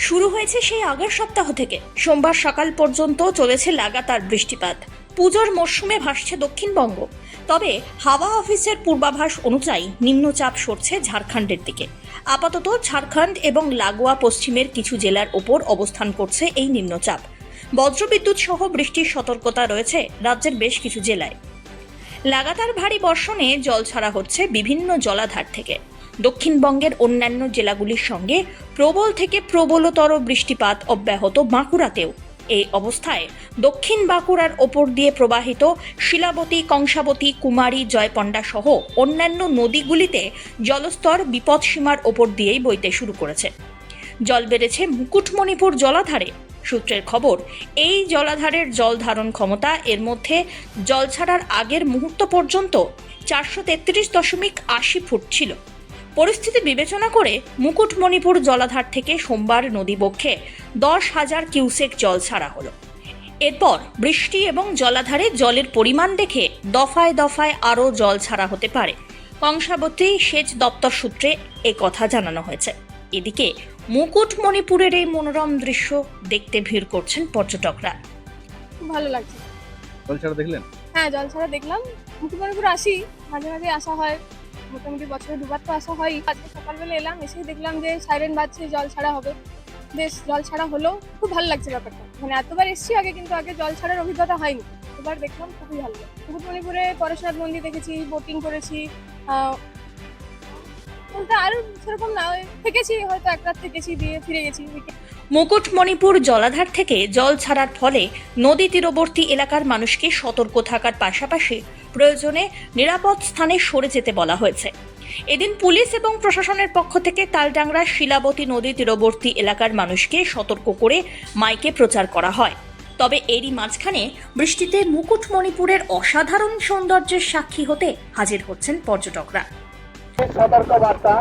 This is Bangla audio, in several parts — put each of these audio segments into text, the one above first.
শুরু হয়েছে সেই আগের সপ্তাহ থেকে। সোমবার সকাল পর্যন্ত চলেছে লাগাতার বৃষ্টিপাত। পুজোর মরশুমে ভাসছে দক্ষিণবঙ্গ। তবে হাওয়া অফিসের পূর্বাভাস অনুযায়ী নিম্নচাপ সরছে ঝাড়খণ্ডের দিকে। আপাতত ঝাড়খণ্ড এবং লাগোয়া পশ্চিমের কিছু জেলার ওপর অবস্থান করছে এই নিম্নচাপ। বজ্রবিদ্যুৎ সহ বৃষ্টির সতর্কতা রয়েছে রাজ্যের বেশ কিছু জেলায়। লাগাতার ভারী বর্ষণে জল ছাড়া হচ্ছে বিভিন্ন জলাধার থেকে। দক্ষিণবঙ্গের অন্যান্য জেলাগুলির সঙ্গে প্রবল থেকে প্রবলতর বৃষ্টিপাত অব্যাহত বাঁকুড়াতেও। এই অবস্থায় দক্ষিণ বাঁকুড়ার ওপর দিয়ে প্রবাহিত শিলাবতী, কংসাবতী, কুমারী, জয়পণ্ডা সহ অন্যান্য নদীগুলিতে জলস্তর বিপদসীমার ওপর দিয়েই বইতে শুরু করেছে। জল বেড়েছে মুকুটমণিপুর জলাধারে। সূত্রের খবর, এই জলাধারের জল ধারণ ক্ষমতা এর মধ্যে জল ছাড়ার আগের মুহূর্ত পর্যন্ত চারশো তেত্রিশ দশমিক আশি ফুট ছিল। পরিস্থিতি বিবেচনা করে মুকুটমণিপুর জলাধার থেকে সোমবার নদীবক্ষে দশ হাজার কিউসেক জল ছাড়া হলো। এরপর বৃষ্টি এবং জলাধারে জলের পরিমাণ দেখে দফায় দফায় আরও জল ছাড়া হতে পারে। কংসাবতী সেচ দপ্তর সূত্রে এ কথা জানানো হয়েছে। এদিকে মুকুটমণিপুরের এই মনোরম দৃশ্য দেখতে ভিড় করছেন পর্যটকরা। ভালো লাগছে। জল ছাড়া দেখলেন? হ্যাঁ জল ছাড়া দেখলাম। মুকুটমণিপুর আসি মাঝে মাঝে আসা হয়। মোটামুটি বছরে দুবার তো আসা হয় আজকে সকালবেলা এলাম, এসেই দেখলাম যে সাইরেন বাজছে, জল ছাড়া হবে। বেশ, জল ছাড়া হলেও খুব ভালো লাগছে ব্যাপারটা। মানে এতবার এসেছি আগে, কিন্তু আগে জল ছাড়ার অভিজ্ঞতা হয়নি। এবার দেখলাম খুবই ভালো লাগে মুকুটমণিপুরে পরেশনাথ মন্দির দেখেছি বোটিং করেছি সেরকম না থেকেছি, হয়তো এক রাত থেকেছি, দিয়ে ফিরে গেছি মুকুটমণিপুর জলাধার থেকে জল ছাড়ার ফলে নদী তীরবর্তী এলাকার মানুষকে সতর্ক থাকার পাশাপাশি প্রয়োজনে নিরাপদ স্থানে সরে যেতে বলা হয়েছে। এদিন পুলিশ এবং প্রশাসনের পক্ষ থেকে তালডাংরা শিলাবতী নদী তীরবর্তী এলাকার মানুষকে সতর্ক করে মাইকে প্রচার করা হয়। তবে এরই মাঝখানে বৃষ্টিতে মুকুটমণিপুরের অসাধারণ সৌন্দর্যের সাক্ষী হতে হাজির হচ্ছেন পর্যটকরা। সতর্ক বার্তা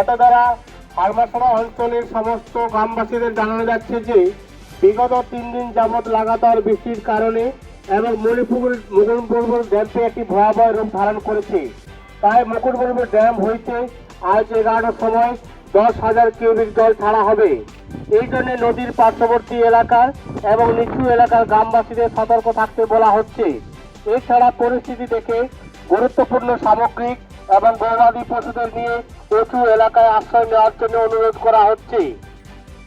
এত দ্বারা ফার্মাসোনা অঞ্চলের সমস্ত গ্রামবাসীদের জানানো যাচ্ছে যে, বিগত তিন দিন যাবৎ লাগাতার বৃষ্টির কারণে এবং মণিপুর মুকুটমণিপুর ড্যামটি একটি ভয়াবহ রূপ ধারণ করেছে। তাই মুকুটমণিপুর ড্যাম হইতে আজ এগারোটার সময় দশ হাজার কিউবিক জল ছাড়া হবে। এই জন্য নদীর পার্শ্ববর্তী এলাকার এবং নিচু এলাকার গ্রামবাসীদের সতর্ক থাকতে বলা হচ্ছে। এছাড়া পরিস্থিতি দেখে গুরুত্বপূর্ণ সামগ্রিক এবং গবাদি পশুদের নিয়ে উঁচু এলাকায় আশ্রয় নেওয়ার জন্য অনুরোধ করা হচ্ছে।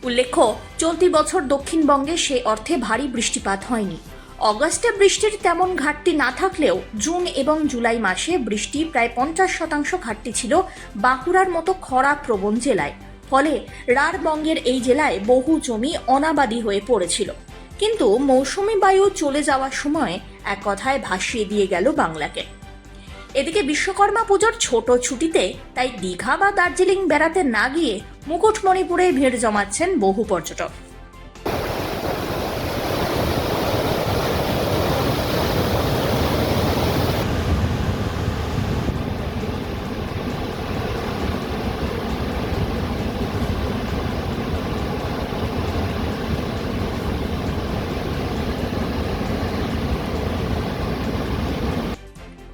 উল্লেখ্য, চলতি বছর দক্ষিণবঙ্গে সে অর্থে ভারী বৃষ্টিপাত হয়নি। অগস্টে বৃষ্টির তেমন ঘাটতি না থাকলেও জুন এবং জুলাই মাসে বৃষ্টি প্রায় পঞ্চাশ শতাংশ ঘাটতি ছিল বাঁকুড়ার মতো খরা প্রবণ জেলায়। ফলে রাঢ়বঙ্গের এই জেলায় বহু জমি অনাবাদী হয়ে পড়েছিল। কিন্তু মৌসুমি বায়ু চলে যাওয়ার সময় এক কথায় ভাসিয়ে দিয়ে গেল বাংলাকে। এদিকে বিশ্বকর্মা পুজোর ছোট ছুটিতে তাই দীঘা বা দার্জিলিং বেড়াতে না গিয়ে মুকুটমণিপুরে ভিড় জমাচ্ছেন বহু পর্যটক।